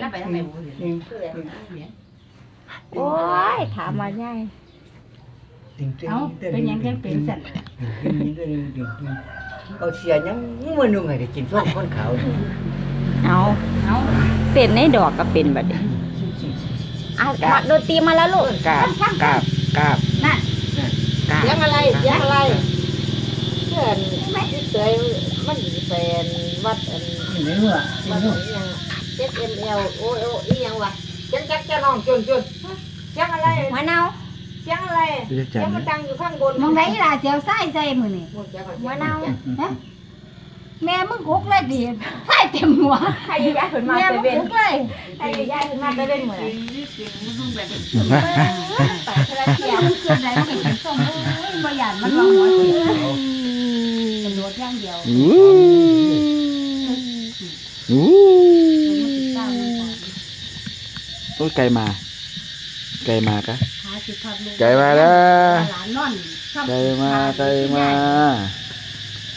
แล้วไปทำไมบุญอืมโอ้ยถามมาใหญ่ติ่งๆเอ้าเป็นหยังจังเป็นสั่นเอาเสียยังมันนุ่งให้ได้กินส้มคนขาวเอาเอ้าเป็นในดอกก็เป็นบัดนี้เอามาดนตรีมาแล้วลูกกราบกราบกราบนั่นกราบเสียงอะไรเสียงอะไรเพื่อนที่เคยมันเป็นวัดอันนี่เนื้อวัดอันอิหยัง เจ็ดเอ็มเอลโอ้ยโอ้ยอีหยังวะเสียงจักรจะน้องจนจนเสียงอะไรมะนาวเสียงอะไรเรียกเสีจัยงนมันดังอยู่ข้างบนมองไหนล่ะเจียวไส้ใส่มือนี่มะนาวแม่มึงกุกเลยดิไส้เต็มหัวใครย้ายขึ้นมาแม่ไปมึงเป็นกุกเลยใครย้ายขึ้นมาไปเป็นเหมือนไปเทระเทียมเกิดอะไรมันเห็นส้มเอ้ยบ่หยานมันร้องหัวเสียกระโดดอย่างเดียว อู้อู้ มันติดตามมันก่อน โอ้ยไก่มา ไก่มากะ หาสิพัดลูกไก่มาแล้ว หลานนอนชอบไก่มาไก่มา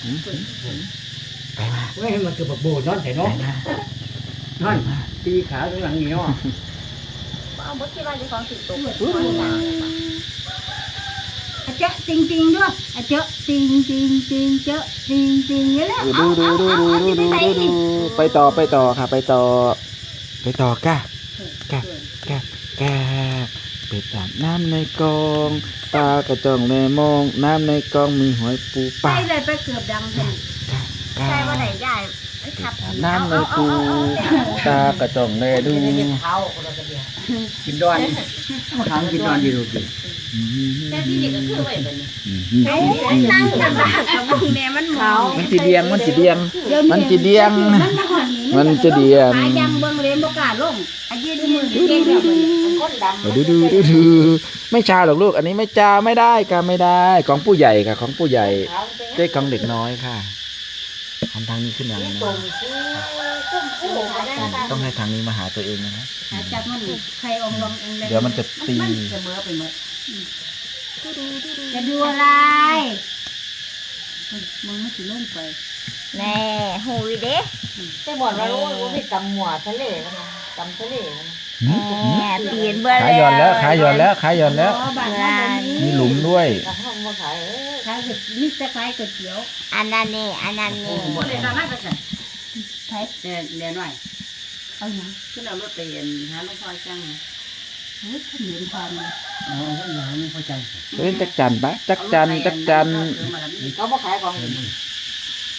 หืมไก่มาเว้ยมันคือบักโบนอนแต่นอนนอนตีขาตรงหลังนี่เนาะเอาบุตรที่บ้านที่ของสิตุกอาเจ๊ะจริงจริงๆด้วยอาเจ๊ะจริงจริงจริงเจ๊ะจริงจริงนี่แหละดูดูดูดูดูดูดูดูไปต่อไปต่อค่ะ ไปต่อ ไปต่อกะกะ กะกะไปตามน้ำในกองปลากระจองในมอง น้ำในกองมีหอยปูปไปลาเลยไปเกือบดังเลยกะกะใช่ว่าไหนย้ายไปขับน้ำในปูตากระจองในดูเท้าคนละกระเดียวกินดอนถามกินดอนอยู่ดูดิแต่ที่นี่ก็คือไว้เป็นนั่งกันบ้างกับมึงเนี่ยมันหมอมันจีเดียงมันจีเดียงเดี๋ยวมันจีเดียง มันมาหอดนี่ มันจะเดียงหายังเบิ่งเลยบ่กล้าลงอายืนยืนเก่งแบบนี้คนดำดูดูดูดูไม่ชาหรอกลูก อันนี้ไม่จาไม่ได้ค่ะไม่ได้ ของผู้ใหญ่ค่ะ ของผู้ใหญ่เจ๊ของเด็กน้อยค่ะทำทางนี้ขึ้นมานะตรงชื่อต้มผู้หาได้ค่ะต้องให้ทางนี้มาหาตัวเองนะฮะหาจับมันใครองลองเองเลยเดี๋ยวมันจะตีเสมอไปหมดจะดูอะไรมึงไม่สิลงไป แน่หูยเด้แต่บอกว่าโอ้ยว่ามีตำหมัวทะเลมันนะตำทะเลมันนะแน่เปลี่ยนเบอร์ขาหย่อนแล้วขาหย่อนแล้วขาหย่อนแล้ว อ๋อบ้านเราบ่มีหลุมด้วย แต่ห้องมาขายเออขายก๋วยมีแต่ขายก๋วยเตี๋ยวอันนั้นนี่อันนั้นนี่ บ่ได้ทำให้ไปสั่นใช่เดี๋ยวเดี๋ยวหน่อยเอาหยังขึ้นเอารถไปเห็นหาหลวงพ่อจังเฮ้ยขนมความเลยอ๋อท่านยานี่พอจัง เล่นจักจันปะจักจันจักจัน เขามาขายของ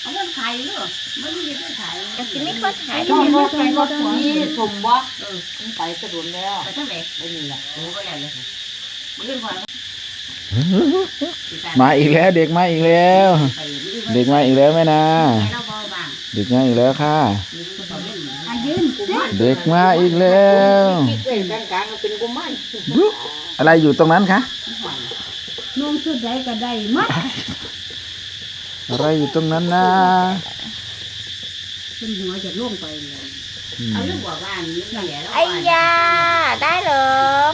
เอาเงินขายเด้อมันมีเงินขายก็สิไม่คนขายช่องรถไปรถนี่สมบ่เออมันไปสะดุนแล้วไปทั้งไหนไม่มีละโอ้ก็แล้วเลยมันขึ้นพอมาอีกแล้ว เด็กมาอีกแล้วไปเด็กมาอีกแล้วแม่นาแม่เราเบาบางเด็กมาอีกแล้วค่ะมีก็ต้องเล่นอันยืนเด้อเด็กมาอีกแล้วคิดเลยกลางกลางเป็นกุมารอะไรอยู่ตรงนั้นคะนุ่งชุดใดก็ได้หมัด อะไรอยู่ตรงนั้นนะเป็นหัวจะล่วงไปเลยอืมเอาลูกบอกว่านี่แหละไอ้ยาได้เหรอ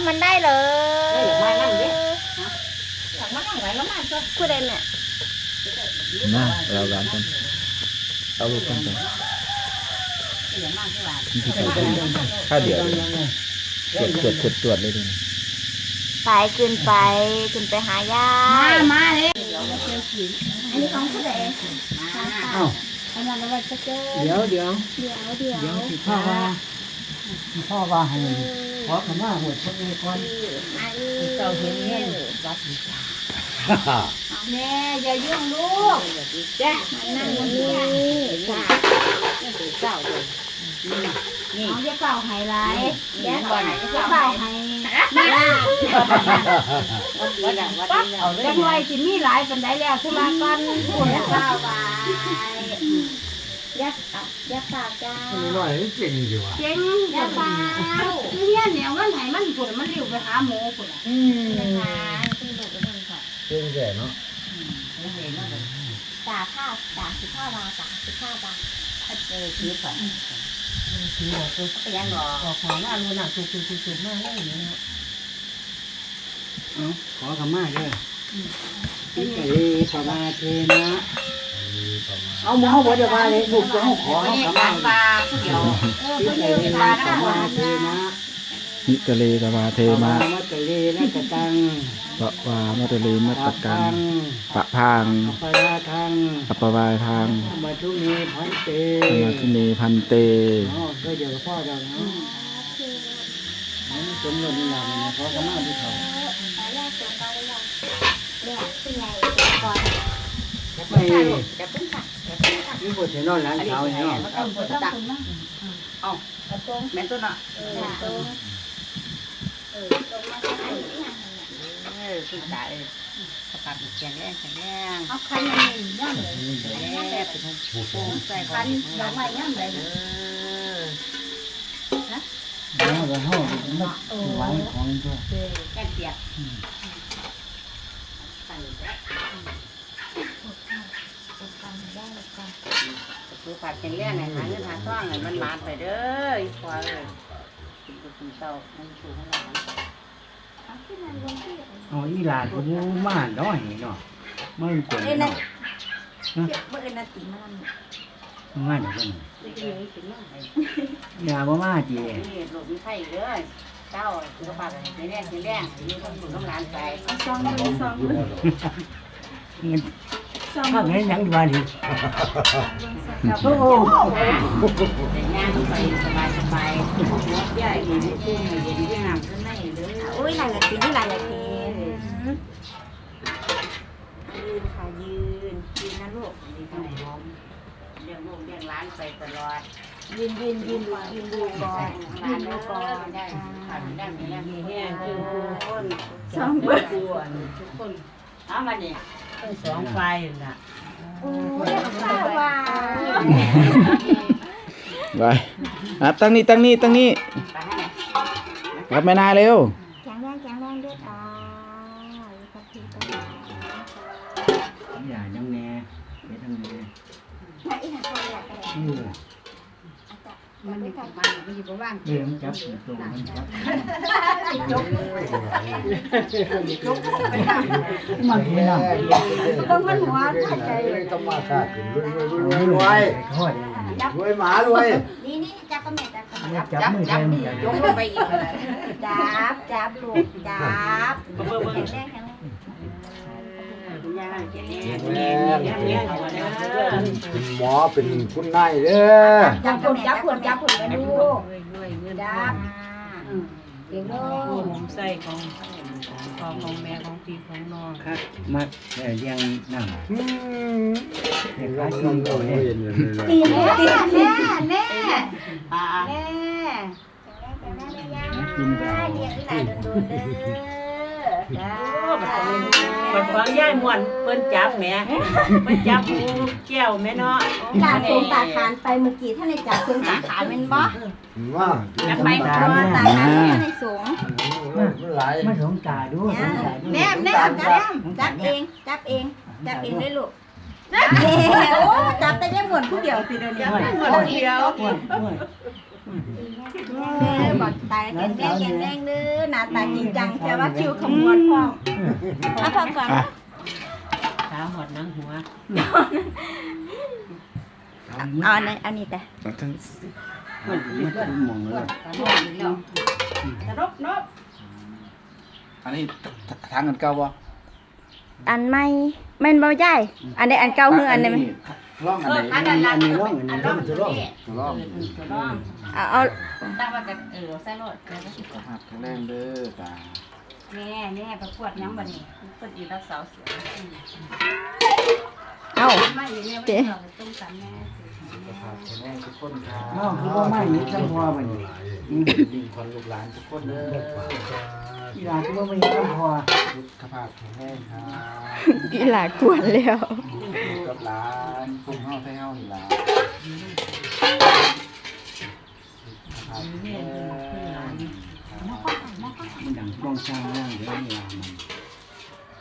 มันได้เหรอมานั่งดิอยากมานั่งไหนแล้วมาก็พูดได้เนี่ยนะเราร้านกันเอาลูกกันไปอย่ามากที่ว่าข้าวเดียวตรวจตรวจตรวจตรวจเลยดิไปขึ้นไปขึ้นไปหายา มา มาเลย อันนี้ของผู้ใดเอ้าอันนั้นเราจะเจอเดี๋ยวเดี๋ยวเดี๋ยวเดี๋ยวเดี๋ยวสิพ่อว่าพ่อว่าให้ขอคำว่าหวดพวกนี้ก่อนอันนี้เจ้าเห็นเงินวัดแม่อย่ายุ่งลูกจ้ะมันนั่งบนนี้จ้ะเจ้าเลย เอาอย่าเป่าไฮไลท์แย่ก่อนอย่าเป่าไฮมาวัดดังวัดนี้เอาเลยจังหน่อยสิมีหลายปันไดแล้วสุราก่อนพูดแล้วเปล่าไปยักเอายักเปล่าจ้าหน่อยเก่งอยู่อะเจ๊งอย่าเป่าคือเฮียนเนี่ยมันให้มันพูดมันเร็วไปหาหมูพูดอืมนะคะคุณหนูเป็นคนขอเก่งแก่เนาะจ่าข้าวจ่าสิบห้าบาทจ่าสิบห้าบาทเออคือฝัน ถือบอกตัวเขาก็ยังหรอบอขอมาลูหมากเลยอย่ขี้ขอมาเด้ทมาเทนะเอาหม้อบอกเดียวมาเลยบุกจะให้ขอขมาเทนขมาเทนะ นิกะเลตวาเทมามัตตลีนัตตังปะวามัตตลีมัตตกังปะพังปะราทังอัปปวาทางบัตุนีพันเตสมาธินีพันเตอ๋อก็เดี๋ยวพ่อเราเนาะมันสมบูรณ์แล้วมันพอกันมากที่เขาไปจะเป็นสัตว์นี่พูดถึงนอนหลานสาวเนาะมันต้องปวดตักแม่ต้นอะ เออสุดใจสกัดแข็งแรงแข็งแรงเอาคันนี้ย่ำเลยแร่เป็นโป่งใส่คันดอกไม้ย่ำเลยเออแล้วก็ห้องมันไหวของตัวแก้เปียกคือผัดแข็งแรงไหนหาเงินหาซ่องไหนมันมาไปเด้ออีควาเลย กินกับกินเต้ามันสูงขนาดนั้นอ๋ออีหลานกูมาน้อยเนาะมันกวนเนาะเมื่อนาทีมันมาเดี๋ยวกันไม่ได้เลยถึงนั่งเลยย่าบ่มาจีนี่หลบมีไข่เลยเจ้าคือผัดแข็งแรงแข็งแรงอยู่ต้องหนุนน้ำร้านไปซองเลยซองเลยมันข้างไหนยังดีว่าดิโอ้ งไปสบายสบายหัวใหญ่เห็นกุ้งเห็นที่น้ำข้างในเลยโอ้ยหลายอยากกินที่หลายอยากกินยืนค่ะยืนยืนนะลูกยืนทำพร้อมเลี้ยงลูกเลี้ยงร้านไปตลอดยืนยืนยืนดูยืนดูก่อนร้านดูก่อนได้ผ่านได้มีแล้วมีแห้งคือคนซองเบิดทุกคนเอามาเนี่ยสองไฟน่ะโอ้ยสาวว่า ไปอะตั้งนี่ตั้งนี่ตั้งนี่ไปให้ไหนรับแม่นายเร็วแข็งแรงแข็งแรงด้วยอ่าครับพี่ก็ได้อย่าจังแน่ไปทางนี้ถ้าอีหันตัวอยากได้อือมันอยู่บ้านมันอยู่บ้านเออมันจับตัวมันจับมันไม่น่าต้องมันหัวใจใจต้องมาฆ่าขึ้นรวยรวยรวยรรววย ยทอดรวยหมารวยนี่นี่จับกระเม็ดจับกระเม็ดจับจับมือจัจับบมือยกลงไปอีกเลยจับจับลูกจับแข็งแรงแข็งแรงย่างเจ๊แม่ย่างเลี้ยงเอาไว้เด้อเป็นหมอเป็นคุณนายเด้อจับผลจับผลจับผลไปดูด้วยเงินจับเก่งลูผู้กหมไส้ของ ของของแม่ของพี่ของน้องครับมาเลี้ยงนั่งอืมเลี้ยงเราขาต้ชิ้องนต้ตัอวงเนี่ยเห็นเลยตีแม่แม่แม่อ่าแม่กินได้เรียกที่ไหนโดนเด้อจ้าเปิดฟังย่ายม่วนเพิ่นจับแม่เพิ่นจับหูแก้วแม่เนาะตาสงตาขานไปเมื่อกี้ท่านในจับสงตาขานเป็นบ่ว่าจับไปตาขานท่านในสง มันหลายมาสงตาดูสงตาดูแม่แม่จับจับเองจับเองจับเองได้ลูกแม่โอ้จับแต่ยังหมดผู้เดียวสิเดี๋ยวนี้หมดเดียวแม่บอกตายแข็งแรงแข็งแรงเด้อหน้าตาจริงจังแต่ว่าคิวขมวดพ่อเอาพ่อก่อนขาหดนังหัวเอาอันนี้อันนี้แต่ทั้งมันมันมองเลยนบนบ อันนี้ทางกันเก่าบ่อันไม่แม่นบ่ใหญ่อันนี้อันเก่าคืออันนี้ร่องอันไหนอันนั้นอันนี้ร้องอัอันนนั้นี้นจะร้องร่องจะร้องเอาเอาตั้งว่าจะเออใส่รถสุขภาพแข็งแรงเด้อตาแม่แม่ประกวดยังบ่นี่เพิ่นอยู่รักสาวสวยเอาไม่อยู่แม่บ่ต้องต้องกันแม่สุขภาพแข็งแรงทุกคนครับน้องคือว่าไม่มีจังหวะบัดนี้ดีคนลูกหลานทุกคนเด้อ อีหลานคือว่าไม่มีจังหวะสุขภาพแข็งแรงครับอีหลากวนแล้ว อยู่กับหลานคุ้มเฮาไทเฮานี่ล่ะสุขภาพแข็งแรงครับมันดังป้องสร้างร่างเดี๋ยวอีหลานมัน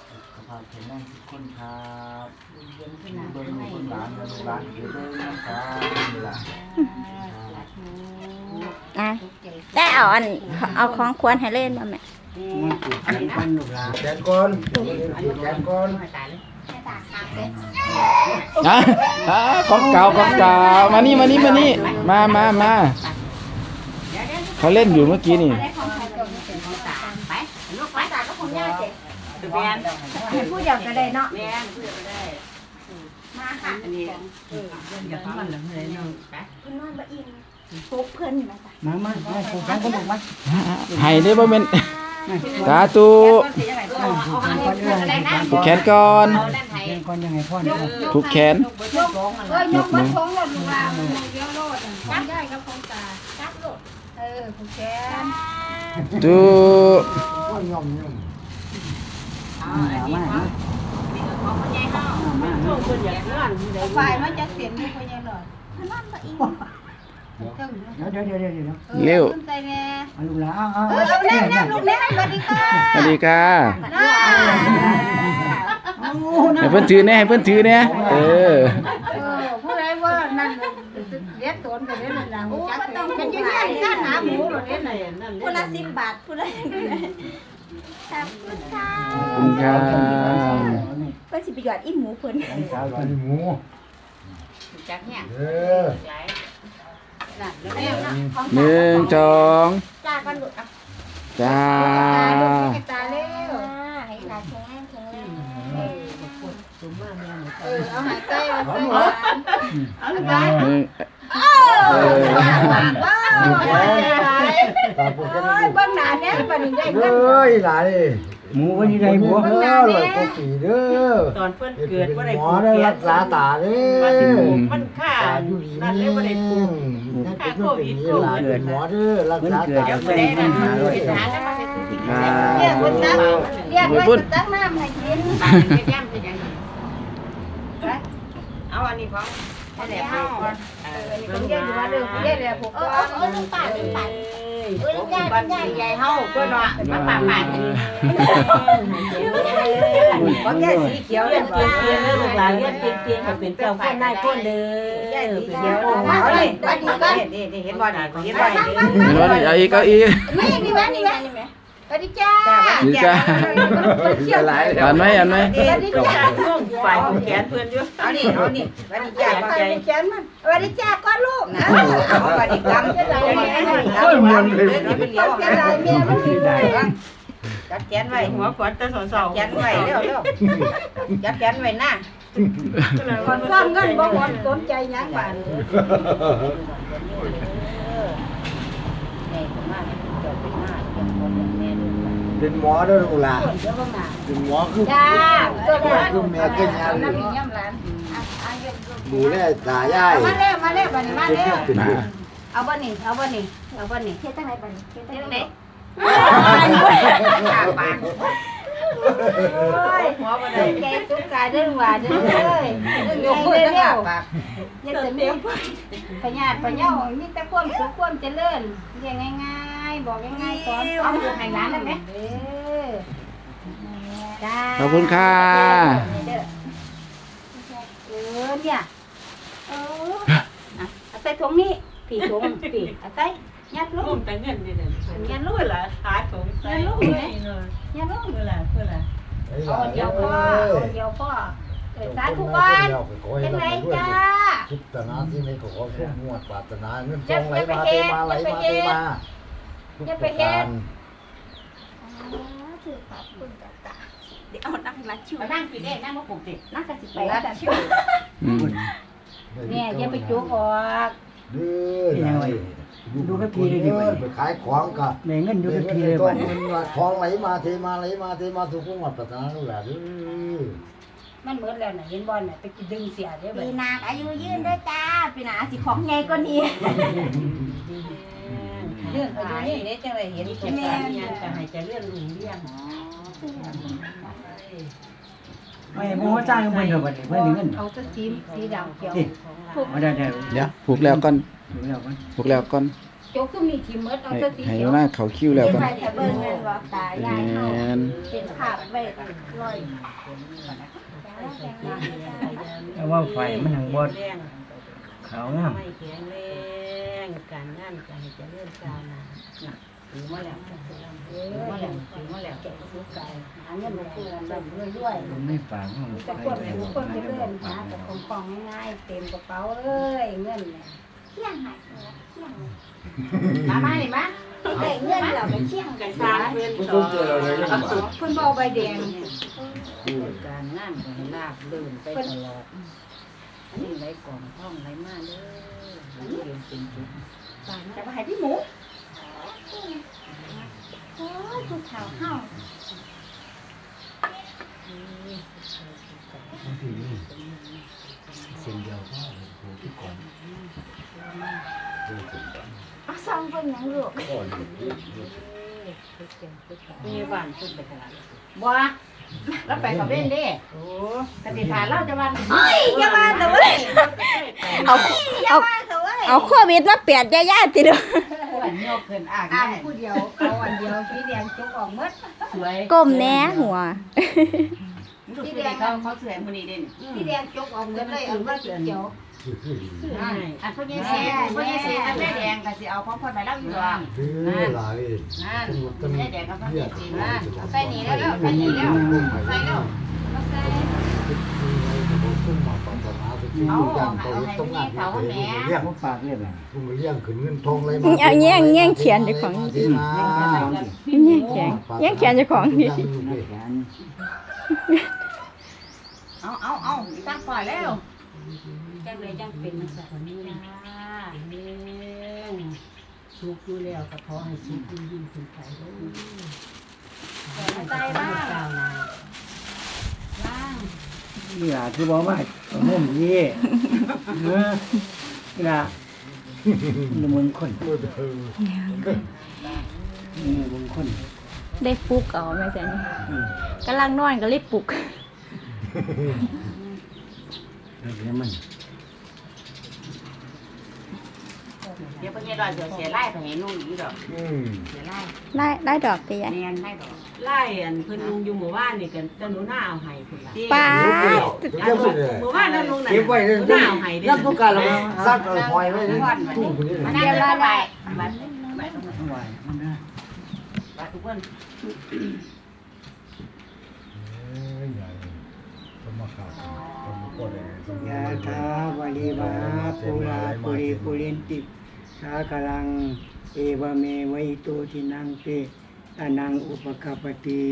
สุขภาพแข็งแรงทุกคนครับเบิ่งลูกหลานเบิ่งลูกหลานอยู่เด้อนะครับนี่ล่ะอะได้เอาอัน เอาของควรให้เล่นมาแม่ มันปลูกแขนกันลูกหลานแขนก่อนแขนก่อนตายเลยให้ตาคางเด้เอะอะของเก่าของเก่ามานี่มานี่มานี่มามามาเขาเล่นอยู่เมื่อกี้นี่ไปลูกไปตาก็คงยากเจ็บแม่นผู้อยากก็ได้เนาะแม่นเพื่อได้มาค่ะอันนี้เอออย่าทำมันเลยเนาะไปคุณนอนบ่อิ่มฟุกเพิ่นมาจ้ะมามามาผูกกันก็ลูกมาให้ได้บ่แม่น สาธุเอาอันนี้เพื่ออะไรนะผูกแขนก่อนเอานั่นให้เรียนก่อนยังไงพ่อเนี่ยผูกแขนเอ้ยยกมาท้องรถลูกลาเดี๋ยวโลดจับได้ก็คงตาจับโลดเออผู้แขนดูโอ้ยย่อมย่อมเอาอันนี้ของนี่ก็ของคนใหญ่เฮาช่วงเพิ่นอยากนอนได้ฝ่ายมันจะเสีย นอยู่คนยังหลอดนอนบ่อิ่มเดี๋ยวเดี๋ยวเดี๋ยวเดี๋ยวเร็วขึ้นใจแน่เอาลูกหลานเอาเอาเออเอาแน่แน่ลูกแน่สวัสดีค่ะสวัสดีค่ะน้าให้เพิ่นถือแน่ให้เพิ่นถือแน่เออเออผู้ใดว่านั่นเลี้ยงตนก็เลี้ยงนั่นล่ะโอ้ก็ต้องเป็นยังไงซ่าหาหมูหรอเลี้ยงไหนคนละสิบบาทคนละขอบคุณค่ะขอบคุณค่ะเพื่อนสิไปหยอดอิ่มหมูเพิ่น สาวกินหมูจักเนี่ยเออ หนึ่งสองจ้ากันหลุดอะจ้าตาเร็วให้ตาแข็งแรงแข็งแรงเออเอาหายใจมาเอาใส่หมดเอาหายใจหนึ่งเออว้าวหายใจหายตาปวดกันโอ้ยเบิ่งหน้าเนี่ยบัดนี้ได้เฮเงิน้ยหลานนี่ หมูวันนี้ได้บัวเด้อเลยปกติเด้อตอนเพิ่นเกิเกิดดว่าว่าได้ได้หมผูอกได้แขรันกษาตาเด้ว่าสิอผูกมันค่าตาอยู่ดีนั่นเลยบ่ได้ผูกนั่นเป็นเรื่องเป็นนี้หลานเป็นหมอเด้อรักษาตาเดี๋ยวบ่เด้ได้อนะเป็นหาแล้วมาเป็นสิ่งอ่าเรียกคนตักเรียกไว้คนตักน้ำให้กินตาเป็นย่ำเป็นอย่างนี้เอาอันนี้ของอันนี้เอาก่อนเออผมเรียกอยู่ว่าเด้อผมเรียกแล้วผมเอก็อเออเออลุงป่าลุงป่าเอ้ยผม บ้านใหญ่เฮาเพิ่นว่ามาป่าป่าบ่แก่สีเขียวเรียนเกียนเกียนเด้อลูกหลานเรียนเกียนเกียนให้เป็นเจ้าคนนายคนเด้อเป็นเจ้าคนมาเอ้ยบัดนี้ก็นี่เห็นบ่นี่เห็นบ่นี่เอาอีกเอาอีกไม่นี่แม่นี่แม่นี่แม่ สวัสดีจ้าดีจ้าหลายอ่านไหมอ่านไหมสวัสดีจ้าน้องฝ่ายของแขนเพิ่นอยู่เอานี่เอานี่สวัสดีจ้าไปใจแขนมันสวัสดีจ้าก้อนลูกนะเอาสวัสดีกรรมจะได้เอ้ยมันเลยเป็นเหลียวแขนลายแม่มันคือได้จัดแขนไว้หัวขวัญแต่สาวๆแขนไว้เร็วๆจัดแขนไว้หน้าคนซ่อนเงินบ่หมดสนใจหยังบาด เป็นหมอเด้อลูกหลานเป็นหมอคือจ้าตัวคือแม่ก็ยังน้ำย่ำหลานดูแลตายายมาเร็วมาเร็วบัดนี้มาเป็นเร็วเป็นเป็นเอาบ่นี่เอาบ่นี่เอาบ่นี่เฮ็ดจังไดบัดนี้เฮ็ดจังเฮ็ดไดจังได๋ปากโอ้ยหัวบ่ได้แกสุกกายเด้อว่าเด้อเอ้ยเดี๋ยวพูดจังปากอย่าจะมีพญาติพญามีแต่ความสุขความเจริญเรียกง่ายๆ บอกง่ายๆสอนเอาอยู่ให้ร้านได้ไหมเออจ้าขอบคุณค่ะเออเนี่ยเอออะเอาใส่ถุงนี้ผีถุงผีเอาใส่ยัดลูลูกกแต่เงินนี่น่ะยัดลูกเพื่อละขาถุงใส่ยัดลูกเพื่เลยยัดลูกอละเพื่อละเอาเดียวพ่อเอาเดียวพ่อเออสาธุก่อนเป็นไรจ้าคิดตนาที่ไม่ขอทุกงวดปรารถนาเงินทองไหลมาเทมาไหลมาเทมา ทุกประการถือขอบคุณจ้าจ้าเดี๋ยวเอานักนักชิวมานั่งสิเด้นั่งบ่ปกตินักกันสิไปแล้วจ้าชิวอืมเนี่ยอย่าไปจุกออกเด้อดูกับพี่เลยดิไปขายของกับแม่เงินอยู่เงิกับนพี่ในเลยตัวบัดนี้เงินว่าทองไหลมาเทมาไหลมาเทมาสุขงวดปรารถนาลูกหลานเด้อมันเหมือนแล้วน่ะเห็นบอลน่ะไปดึงเสียเด้อปีบัดหนาอายุยืนด้วยจ้าปีหนาสิของใหญ่กว่านี้ เรื่องอายุนี่เด้จังได๋เห็นตัแค่วแม่ยังจะให้จะเลื่อนลุงเลี้ยงไม่หมูจ้างเพิ่นเด้อบัดนี้เพิ่นได้เงินเอาแตะสีสีดำเขียวนี่มาได้ได้เดี๋ยวผูกแล้วก่อนผูกแล้วก่อนจกก็มีทีมเมิร์ดเอาให้แตะสีเขียวหน้าเขาคิ้วแล้วก่อนไปแต่เบิ่งเงินว่าตายายเฮาแม่นเป็นภาพไว้ลอยแต่ว่าไฟมันหังบ่แรงขาวงาม งแรงการงานก็ให้เจริญก้าวหน้าถือมาแล้วถือมาแล้วถือมาแล้วหาเงินมาซื้อนแบบด้วยมันไม่ฝากห้องแต่ความสุขความเจริญหาแต่ของของง่ายๆเต็มกระเป๋าเอ้ยเงินเนี่ยเที่ยงหายเที่ยงมามานี่มาได้เงินเราไปเที่ยงกันสร้างเพื่อนมันสต้อองเจอกันบ้างเพิ่นบ่เอาใบแดงการงานก็ให้ลาบลื่นไปตลอดอันนี้ไหลกล่องท่องไหลมาเด้ออันนี้เรีย นเป็นจะมาให้พี่หมูโอ้ยผู้เฒ่าเฮาบางทีนี่เส้นเดียวก็โอ้ที่ก่อนเอาซองเบิ่งหยังลูกมีบ้านขึ้นไปตลาดบ่แล้วไปกับเล่นด้โอ้กติฐานเราจะวันเฮ้ยอย่ามาแต่เว้ยเอาเอา เว้ยเอาโควิดมาเปลี่ยนย่าๆติเด้ออ้วนยกขึ้นอ่างอ่าได้งผู้เดียวเอาอันเดียวสีแดงจกออกหมดสวยก้มแหน่หัวลูกเสือเขาเขาเสือมือนี้เด่นสีแดงจกออกหมดเลยเอามาสีเขียวอ่าอันพวกนี้สีพวกนี้สีอันแม่แดงก็สิเอาของคนไปเล่าอยู่ดอกคือหลายนั่นตำรวจตำรวแม่จแดงกับพวกเรียนี้กสีนั่นเอาใส่นี่แล้วใส่นี่แล้วใส่แล้ว เอาใส่เอาเรียกเขาฝากเรียบร้อยคุณเลี้ยงขึ้นเงินทองเลยมาเอาแย่งแย่งเขียนเจ้าของมาแย่งเขียนแย่งเขียนเจ้าของนี่เอาเอาเอาตั้งปล่อยแล้วจังเลยจังเป็นนักสัตว์นี่นะเลี้ยงสุกอยู่แล้วก็ขอให้สุกยิ่งยิ่งขึ้นไปเด้อใจบ้าง ก้าวหน้า บ้าง นี่ล่ะคือบอกว่ามุ่มยี่เออนี่ล่ะนี่มึงคนนี่มึงคนได้ปลุกเอาแม่จันกำลังนอนก็เลยปลุกเดี๋ยวมันเดี๋ยวพวกนี้เราจะเสียไล่ไปให้นุ่งอยู่ดอกอืมเสียไล่ได้ได้ดอกติยายแมนไล่ดอก ไล่อันเพิ่นนุ่งอยู่หมู่บ้านนี่กันจะหนูหน้าเอาให้เพิ่นล่ะป้าเก็บไว้เลยหมู่บ้านนั้นนุ่งน่ะเก็บไว้เลยหน้าเอาให้เด้ยักษ์ต้องการเราซักเอาหอยไว้เลยตู้คนนี้มานั่งเดี๋ยวเราไปบัดไหวมันนะบัดทุกคนสมขาสมโคตรสมยาทาวาลีวาปุราปุริปุเรนติสากลัง เอวเมวัยโตทินังเต อนังอุปกปปติ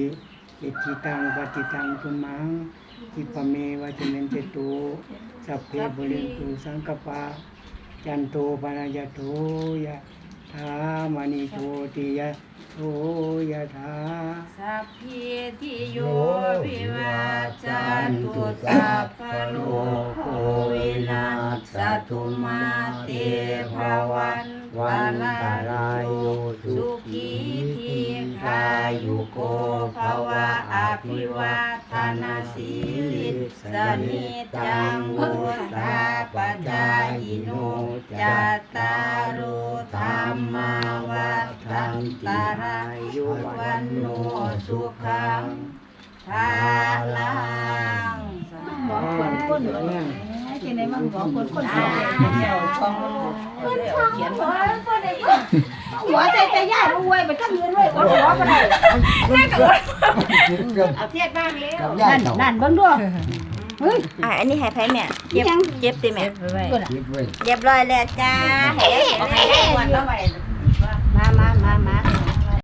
อิจิตังปฏิตังตุมังอิปเมวัจเมนเตโตสัพเพบุเรนตุสังกปาจันโตปนายโตยะธามณิโชติยะโทยะธาสัพพิติโยวิวัจจันตุสัพพะโลกโควินาศตุมาเตภวันวันตารายโยสุขีที คายุโกภวะอภิวาทนาสีลิสนิจังวุธาปจายโนจัตตารุธรรมาวัฏันตรายโยวันโนสุขังภาลังบอกคนคนที่ไหนมันบอกคนคนสอ่าองเจ้าของเขียนว่า หัวใจใจยากรวยไปทั้งเงินรวยอดหัวไปเลยเอาเทียบบ้างแล้วกับญานั่นติเขานั่นเบิ่งด้วยเฮ้ยอะอันนี้ให้ไผแม่เจ็บเจ็บติแม่เก็บไว้เรียบร้อยแล้วจ้าให้ได้เอาให้ให้ได้ได้วันละไป